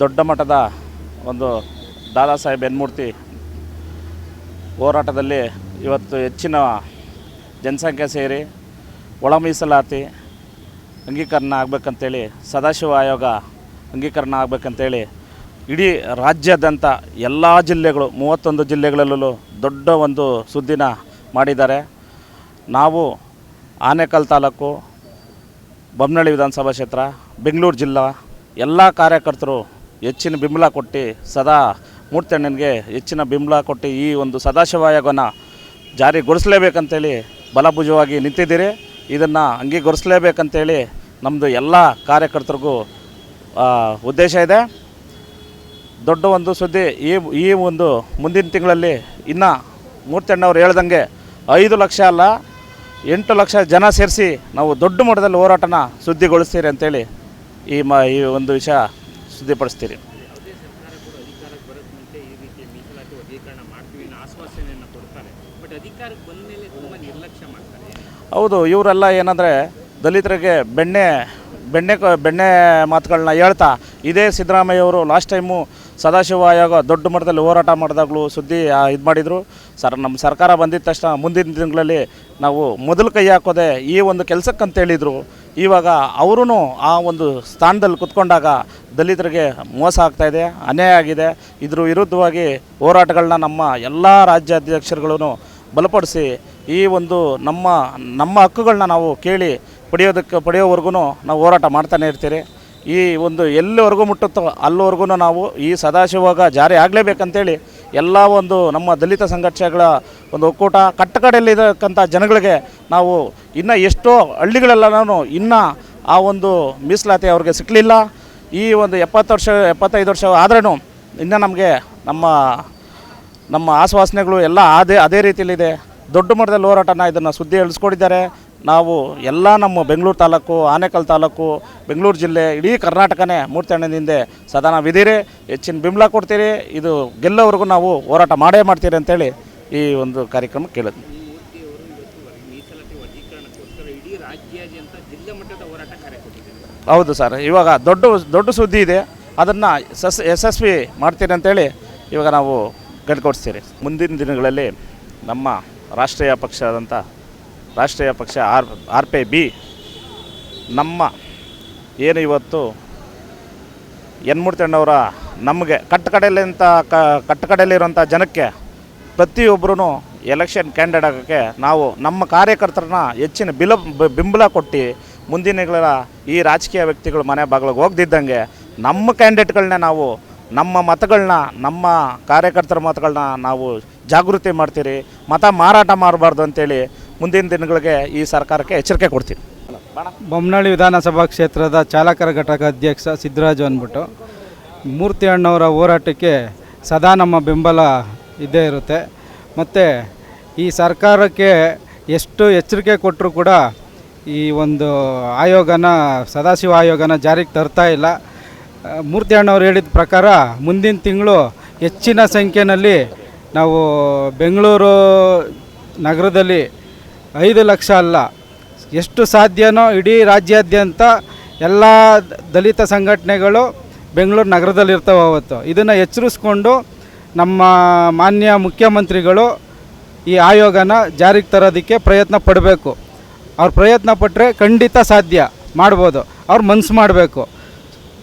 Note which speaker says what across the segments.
Speaker 1: ದೊಡ್ಡ ಮಟ್ಟದ ಒಂದು ದಾದಾ ಸಾಹೇಬ್ ಎನ್ಮೂರ್ತಿ ಹೋರಾಟದಲ್ಲಿ ಇವತ್ತು ಹೆಚ್ಚಿನ ಜನಸಂಖ್ಯೆ ಸೇರಿ ಒಳ ಮೀಸಲಾತಿ ಅಂಗೀಕರಣ ಆಗಬೇಕಂತೇಳಿ, ಸದಾಶಿವ ಆಯೋಗ ಅಂಗೀಕರಣ ಆಗಬೇಕಂತೇಳಿ ಇಡೀ ರಾಜ್ಯಾದ್ಯಂತ ಎಲ್ಲ ಜಿಲ್ಲೆಗಳು, ಮೂವತ್ತೊಂದು ಜಿಲ್ಲೆಗಳಲ್ಲೂ ದೊಡ್ಡ ಒಂದು ಸುದ್ದಿನ ಮಾಡಿದ್ದಾರೆ. ನಾವು ಆನೇಕಲ್ ತಾಲೂಕು ಬೊಮ್ಮನಹಳ್ಳಿ ವಿಧಾನಸಭಾ ಕ್ಷೇತ್ರ, ಬೆಂಗಳೂರು ಜಿಲ್ಲಾ, ಎಲ್ಲ ಕಾರ್ಯಕರ್ತರು ಹೆಚ್ಚಿನ ಬೆಂಬಲ ಕೊಟ್ಟು ಸದಾ ಮೂರ್ತಣ್ಣನಿಗೆ ಹೆಚ್ಚಿನ ಬೆಂಬಲ ಕೊಟ್ಟು ಈ ಒಂದು ಸದಾಶಿವ ಆಯೋಗನ ಜಾರಿಗೊಳಿಸಲೇಬೇಕಂತೇಳಿ ಬಲಭುಜವಾಗಿ ನಿಂತಿದ್ದೀರಿ. ಇದನ್ನು ಅಂಗೀಕರಿಸಲೇಬೇಕಂತೇಳಿ ನಮ್ಮದು ಎಲ್ಲ ಕಾರ್ಯಕರ್ತರಿಗೂ ಉದ್ದೇಶ ಇದೆ. ದೊಡ್ಡ ಒಂದು ಸುದ್ದಿ ಈ ಈ ಒಂದು ಮುಂದಿನ ತಿಂಗಳಲ್ಲಿ ಇನ್ನು ಮೂರ್ತಣ್ಣವ್ರು ಹೇಳ್ದಂಗೆ ಐದು ಲಕ್ಷ ಅಲ್ಲ, ಎಂಟು ಲಕ್ಷ ಜನ ಸೇರಿಸಿ ನಾವು ದೊಡ್ಡ ಮಟ್ಟದಲ್ಲಿ ಹೋರಾಟನ ಸುದ್ದಿಗೊಳಿಸ್ತೀರಿ ಅಂತೇಳಿ ಈ ಮ, ಈ ಒಂದು ವಿಷಯ ಸುದ್ದಿಪಡಿಸ್ತೀರಿ. ಹೌದು ಇವರೆಲ್ಲ ಏನಂದರೆ ದಲಿತರಿಗೆ ಬೆಣ್ಣೆ ಬೆಣ್ಣೆ ಬೆಣ್ಣೆ ಮಾತುಗಳನ್ನ ಹೇಳ್ತಾ ಇದೇ ಸಿದ್ದರಾಮಯ್ಯವರು ಲಾಸ್ಟ್ ಟೈಮು ಸದಾಶಿವ ಆಯೋಗ ದೊಡ್ಡ ಮಟ್ಟದಲ್ಲಿ ಹೋರಾಟ ಮಾಡಿದಾಗಲೂ ಸುದ್ದಿ ಇದು ಮಾಡಿದರು. ಸರ್ ನಮ್ಮ ಸರ್ಕಾರ ಬಂದಿದ್ದ ತಕ್ಷಣ ಮುಂದಿನ ದಿನಗಳಲ್ಲಿ ನಾವು ಮೊದಲು ಕೈ ಹಾಕೋದೆ ಈ ಒಂದು ಕೆಲಸಕ್ಕಂತ ಹೇಳಿದರು ಇವಾಗ ಅವರೂ ಆ ಒಂದು ಸ್ಥಾನದಲ್ಲಿ ಕುತ್ಕೊಂಡಾಗ ದಲಿತರಿಗೆ ಮೋಸ ಆಗ್ತಾಯಿದೆ ಅನ್ಯಾಯ ಆಗಿದೆ. ಇದ್ರ ವಿರುದ್ಧವಾಗಿ ಹೋರಾಟಗಳನ್ನ ನಮ್ಮ ಎಲ್ಲ ರಾಜ್ಯಾಧ್ಯಕ್ಷರುಗಳೂ ಬಲಪಡಿಸಿ ಈ ಒಂದು ನಮ್ಮ ನಮ್ಮ ಹಕ್ಕುಗಳನ್ನ ನಾವು ಕೇಳಿ ಪಡೆಯೋದಕ್ಕೆ ಪಡೆಯೋವರೆಗೂ ನಾವು ಹೋರಾಟ ಮಾಡ್ತಾನೆ ಇರ್ತೀರಿ. ಈ ಒಂದು ಎಲ್ಲಿವರೆಗೂ ಮುಟ್ಟುತ್ತೋ ಅಲ್ಲಿವರೆಗೂ ನಾವು ಈ ಸದಾಶಿವಾಗ ಜಾರಿ ಆಗಲೇಬೇಕಂತೇಳಿ ಎಲ್ಲ ಒಂದು ನಮ್ಮ ದಲಿತ ಸಂಘರ್ಷಗಳ ಒಂದು ಒಕ್ಕೂಟ ಕಟ್ಟಕಡೆಯಲ್ಲಿರತಕ್ಕಂಥ ಜನಗಳಿಗೆ ನಾವು ಇನ್ನೂ ಎಷ್ಟೋ ನಾನು ಇನ್ನೂ ಆ ಒಂದು ಮೀಸಲಾತಿ ಅವ್ರಿಗೆ ಸಿಕ್ಕಲಿಲ್ಲ ಈ ಒಂದು ಎಪ್ಪತ್ತು ವರ್ಷ, ಎಪ್ಪತ್ತೈದು ವರ್ಷ ಆದ್ರೂ ಇನ್ನೂ ನಮಗೆ ನಮ್ಮ ನಮ್ಮ ಆಶ್ವಾಸನೆಗಳು ಎಲ್ಲ ಅದೇ ಅದೇ ರೀತಿಯಲ್ಲಿದೆ. ದೊಡ್ಡ ಮಟ್ಟದಲ್ಲಿ ಹೋರಾಟನ ಇದನ್ನು ಸುದ್ದಿ ಹೇಳಿಸ್ಕೊಂಡಿದ್ದಾರೆ. ನಾವು ಎಲ್ಲ ನಮ್ಮ ಬೆಂಗಳೂರು ತಾಲೂಕು, ಆನೇಕಲ್ ತಾಲೂಕು, ಬೆಂಗಳೂರು ಜಿಲ್ಲೆ, ಇಡೀ ಕರ್ನಾಟಕನೇ ಮೂರ್ತಣ್ಣನಿಂದ ಸದಾ ನಾವಿದ್ದೀರಿ ಹೆಚ್ಚಿನ ಬಿಂಬಲ ಕೊಡ್ತೀರಿ. ಇದು ಗೆಲ್ಲೋವರೆಗೂ ನಾವು ಹೋರಾಟ ಮಾಡೇ ಮಾಡ್ತೀರಿ ಅಂತೇಳಿ ಈ ಒಂದು ಕಾರ್ಯಕ್ರಮ ಕೇಳಿದ್ವಿ. ಹೌದು ಸರ್, ಇವಾಗ ದೊಡ್ಡ ದೊಡ್ಡ ಸುದ್ದಿ ಇದೆ. ಅದನ್ನು ಸಸ್ ಯಶಸ್ವಿ ಮಾಡ್ತೀರಿ ಅಂತೇಳಿ ಇವಾಗ ನಾವು ಕಟ್ಕೊಡ್ಸ್ತೀರಿ ಮುಂದಿನ ದಿನಗಳಲ್ಲಿ ನಮ್ಮ ರಾಷ್ಟ್ರೀಯ ಪಕ್ಷ ಆದಂಥ ರಾಷ್ಟ್ರೀಯ ಪಕ್ಷ ಆರ್ ಆರ್ ಪಿ ಬಿ ನಮ್ಮ ಏನು ಇವತ್ತು ಎನ್ಮೂರ್ತಣ್ಣವರ ನಮಗೆ ಕಟ್ಟಕಡೆಯಲ್ಲಿಂಥ ಕ, ಕಟ್ಟಕಡೆಯಲ್ಲಿರುವಂಥ ಜನಕ್ಕೆ ಪ್ರತಿಯೊಬ್ಬರೂ ಎಲೆಕ್ಷನ್ ಕ್ಯಾಂಡಿಡೇಟ್ ಆಗೋಕ್ಕೆ ನಾವು ನಮ್ಮ ಕಾರ್ಯಕರ್ತರನ್ನ ಹೆಚ್ಚಿನ ಬಿಲ ಬಿಂಬಲ ಬೆಂಬಲ ಕೊಟ್ಟು ಮುಂದಿನಗಳ ಈ ರಾಜಕೀಯ ವ್ಯಕ್ತಿಗಳು ಮನೆ ಬಾಗಿಲಿಗೆ ಹೋಗ್ದಿದ್ದಂಗೆ ನಮ್ಮ ಕ್ಯಾಂಡಿಡೇಟ್ಗಳನ್ನ ನಾವು, ನಮ್ಮ ಮತಗಳನ್ನ, ನಮ್ಮ ಕಾರ್ಯಕರ್ತರ ಮತಗಳನ್ನ ನಾವು ಜಾಗೃತಿ ಮಾಡ್ತೀರಿ, ಮತ ಮಾರಾಟ ಮಾಡಬಾರ್ದು ಅಂತೇಳಿ ಮುಂದಿನ ದಿನಗಳಿಗೆ ಈ ಸರ್ಕಾರಕ್ಕೆ ಎಚ್ಚರಿಕೆ ಕೊಡ್ತೀವಿ
Speaker 2: ಬೊಮ್ಮನಹಳ್ಳಿ ವಿಧಾನಸಭಾ ಕ್ಷೇತ್ರದ ಚಾಲಕರ ಘಟಕ ಅಧ್ಯಕ್ಷ ಸಿದ್ದರಾಜು ಅಂದ್ಬಿಟ್ಟು, ಮೂರ್ತಿ ಅಣ್ಣವರ ಹೋರಾಟಕ್ಕೆ ಸದಾ ನಮ್ಮ ಬೆಂಬಲ ಇದ್ದೇ ಇರುತ್ತೆ. ಮತ್ತು ಈ ಸರ್ಕಾರಕ್ಕೆ ಎಷ್ಟು ಎಚ್ಚರಿಕೆ ಕೊಟ್ಟರೂ ಕೂಡ ಈ ಒಂದು ಆಯೋಗನ, ಸದಾಶಿವ ಆಯೋಗನ ಜಾರಿಗೆ ತರ್ತಾ ಇಲ್ಲ. ಮೂರ್ತಿ ಅಣ್ಣವ್ರು ಹೇಳಿದ ಪ್ರಕಾರ ಮುಂದಿನ ತಿಂಗಳು ಹೆಚ್ಚಿನ ಸಂಖ್ಯೆಯಲ್ಲಿ ನಾವು ಬೆಂಗಳೂರು ನಗರದಲ್ಲಿ ಐದು ಲಕ್ಷ ಅಲ್ಲ. ಎಷ್ಟು ಸಾಧ್ಯನೋ ಇಡೀ ರಾಜ್ಯಾದ್ಯಂತ ಎಲ್ಲ ದಲಿತ ಸಂಘಟನೆಗಳು ಬೆಂಗಳೂರು ನಗರದಲ್ಲಿರ್ತವೆ ಅವತ್ತು. ಇದನ್ನು ಎಚ್ಚರಿಸ್ಕೊಂಡು ನಮ್ಮ ಮಾನ್ಯ ಮುಖ್ಯಮಂತ್ರಿಗಳು ಈ ಆಯೋಗನ ಜಾರಿಗೆ ತರೋದಕ್ಕೆ ಪ್ರಯತ್ನ ಪಡಬೇಕು. ಅವ್ರು ಪ್ರಯತ್ನ ಪಟ್ಟರೆ ಖಂಡಿತ ಸಾಧ್ಯ ಮಾಡ್ಬೋದು. ಅವ್ರು ಮನಸ್ಸು ಮಾಡಬೇಕು.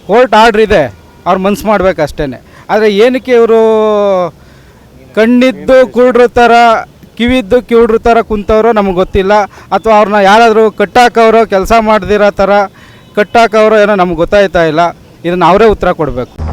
Speaker 2: ಕೋರ್ಟ್ ಆರ್ಡ್ರ್ ಇದೆ, ಅವ್ರು ಮನಸ್ಸು ಮಾಡ್ಬೇಕು ಅಷ್ಟೇ ಆದರೆ ಏನಕ್ಕೆ ಇವರು ಕಣ್ಣಿದ್ದು ಕುರುಡ್ರ ಥರ ಕಿವಿದ್ದು ಕಿವಿಡ್ರ ಥರ ಕುಂತವ್ರೋ ನಮಗೆ ಗೊತ್ತಿಲ್ಲ. ಅಥವಾ ಅವ್ರನ್ನ ಯಾರಾದರೂ ಕಟ್ಟಾಕವ್ರೋ ಕೆಲಸ ಮಾಡ್ದಿರೋ ಥರ ಕಟ್ಟಾಕವ್ರೋ ಏನೋ ನಮ್ಗೆ ಗೊತ್ತಾಯ್ತಾ ಇಲ್ಲ. ಇದನ್ನು ಅವರೇ ಉತ್ತರ ಕೊಡಬೇಕು.